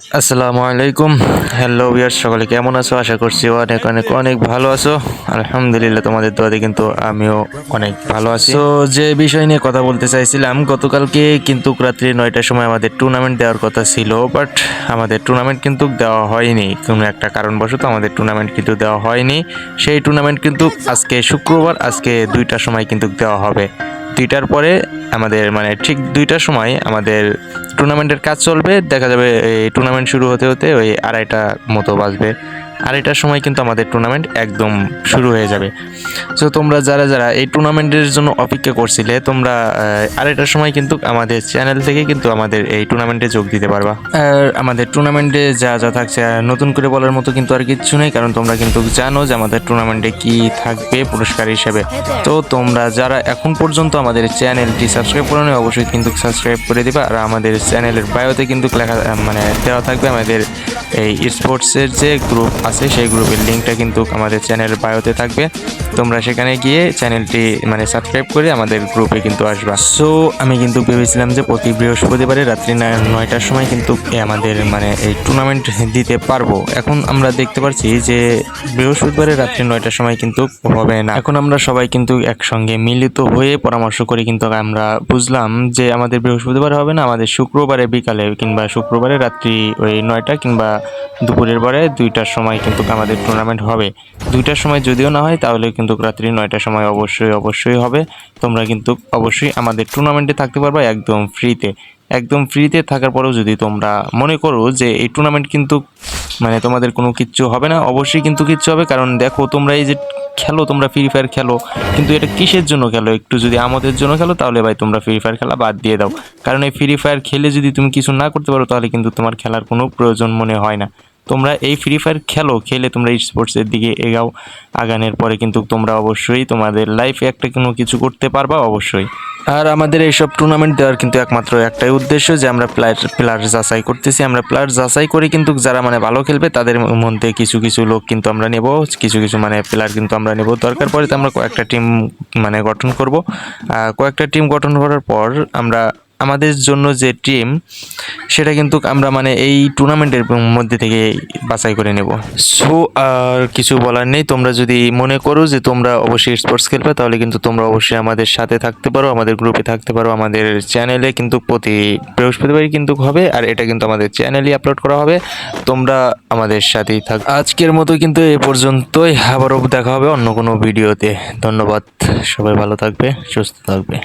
আসসালামু আলাইকুম। হ্যালো বিয়ার সকলে কেমন আছো? আশা করছি অনেক অনেক অনেক ভালো আছো। আলহামদুলিল্লাহ তোমাদের দোয়াতে কিন্তু আমিও অনেক ভালো আছি। তো যে বিষয় নিয়ে কথা বলতে চাইছিলাম, গতকালকে কিন্তু রাত্রি নয়টার সময় আমাদের টুর্নামেন্ট দেওয়ার কথা ছিল বাট আমাদের টুর্নামেন্ট কিন্তু দেওয়া হয়নি। কোনো একটা কারণবশত আমাদের টুর্নামেন্ট কিন্তু দেওয়া হয়নি। সেই টুর্নামেন্ট কিন্তু আজকে শুক্রবার, আজকে দুইটার সময় কিন্তু দেওয়া হবে। দুইটার পরে আমাদের মানে ঠিক দুইটার সময় আমাদের টুর্নামেন্টের কাজ চলবে। দেখা যাবে এই টুর্নামেন্ট শুরু হতে হতে ওই আড়াইটা মতো বাজবে। আড়াইটার সময় কিন্তু আমাদের টুর্নামেন্ট একদম শুরু হয়ে যাবে। সো তোমরা যারা যারা এই টুর্নামেন্টের জন্য অপেক্ষা করছিলে তোমরা আহ, আড়াইটার সময় কিন্তু আমাদের চ্যানেল থেকে কিন্তু আমাদের এই টুর্নামেন্টে যোগ দিতে পারবা। আর আমাদের টুর্নামেন্টে যা যা থাকছে নতুন করে বলার মতো কিন্তু আর কিচ্ছু নেই কারণ তোমরা কিন্তু জানো যে আমাদের টুর্নামেন্টে কি থাকবে পুরস্কার হিসেবে। তো তোমরা যারা এখন পর্যন্ত আমাদের চ্যানেলটি সাবস্ক্রাইব করে অবশ্যই কিন্তু সাবস্ক্রাইব করে দিবা। আর আমাদের চ্যানেলের বায়োতে কিন্তু লেখা মানে দেওয়া থাকবে আমাদের এই স্পোর্টসের যে গ্রুপ আছে, সেই গ্রুপের লিঙ্কটা কিন্তু আমাদের চ্যানেলের বায়োতে থাকবে। তোমরা সেখানে গিয়ে চ্যানেলটি মানে সাবস্ক্রাইব করে আমাদের গ্রুপে কিন্তু আসবা। সো আমি কিন্তু ভেবেছিলাম যে প্রতি বৃহস্পতিবারে রাত্রি নয়- নয়টার সময় কিন্তু আমাদের মানে এই টুর্নামেন্ট দিতে পারব। এখন আমরা দেখতে পাচ্ছি যে বৃহস্পতিবারে রাত্রি নয়টার সময় কিন্তু হবে না। এখন আমরা সবাই কিন্তু একসঙ্গে মিলিত হয়ে পরামর্শ করে কিন্তু আমরা বুঝলাম যে আমাদের বৃহস্পতিবার হবে না, আমাদের শুক্রবারে বিকালে কিংবা শুক্রবারে রাত্রি ওই নয়টা কিংবা দুপুরের পরে দুইটার সময় কিন্তু আমাদের টুর্নামেন্ট হবে। দুইটার সময় যদিও না হয়, তাহলে কিন্তু রাত্রি নয়টার সময় অবশ্যই অবশ্যই হবে। তোমরা কিন্তু অবশ্যই আমাদের টুর্নামেন্টে থাকতে পারবা একদম ফ্রিতে একদম ফ্রিতে থাকার পরেও যদি তোমরা মনে করো যে এই টুর্নামেন্ট কিন্তু মানে তোমাদের কোনো কিচ্ছু হবে না, অবশ্যই কিন্তু কিচ্ছু হবে। কারণ দেখো, তোমরা এই যে খেলো, তোমরা ফ্রি ফায়ার খেলো। কিন্তু এটা কিসের জন্য খেলো? একটু যদি আমাদের জন্য খেলো, তাহলে ভাই তোমরা ফ্রি ফায়ার খেলা বাদ দিয়ে দাও। কারণ এই ফ্রি ফায়ার খেলে যদি তুমি কিছু না করতে পারো, তাহলে কিন্তু তোমার খেলার কোনো প্রয়োজন মনে হয় না। তোমরা এই ফ্রি ফায়ার খেলো, খেলে তোমরা স্পোর্টসের দিকে এগাও। আগানের পরে কিন্তু তোমরা অবশ্যই তোমাদের লাইফে একটা কোনো কিছু করতে পারবা, অবশ্যই। আর আমাদের এইসব টুর্নামেন্ট দেওয়ার কিন্তু একমাত্র একটাই উদ্দেশ্য যে আমরা প্লেয়ার প্লেয়ার যাচাই করতেছি। আমরা প্লেয়ার যাচাই করে কিন্তু যারা মানে ভালো খেলবে তাদের মধ্যে কিছু কিছু লোক কিন্তু আমরা নেব, কিছু কিছু মানে প্লেয়ার কিন্তু আমরা নেব। দরকার তো আমরা কয়েকটা টিম মানে গঠন করব। কয়েকটা টিম গঠন করার পর আমরা আমাদের জন্য যে টিম সেটা কিন্তু আমরা মানে এই টুর্নামেন্টের মধ্যে থেকে বাছাই করে নেব। সো আর কিছু বলার নেই। তোমরা যদি মনে করো যে তোমরা অবশ্যই স্পোর্টস খেলবে, তাহলে কিন্তু তোমরা অবশ্যই আমাদের সাথে থাকতে পারো, আমাদের গ্রুপে থাকতে পারো, আমাদের চ্যানেলে কিন্তু প্রতি বৃহস্পতিবারই কিন্তু হবে, আর এটা কিন্তু আমাদের চ্যানেলই আপলোড করা হবে। তোমরা আমাদের সাথেই থাক। আজকের মতো কিন্তু এ পর্যন্তই। আবারও দেখা হবে অন্য কোনো ভিডিওতে ধন্যবাদ। সবাই ভালো থাকবে, সুস্থ থাকবে।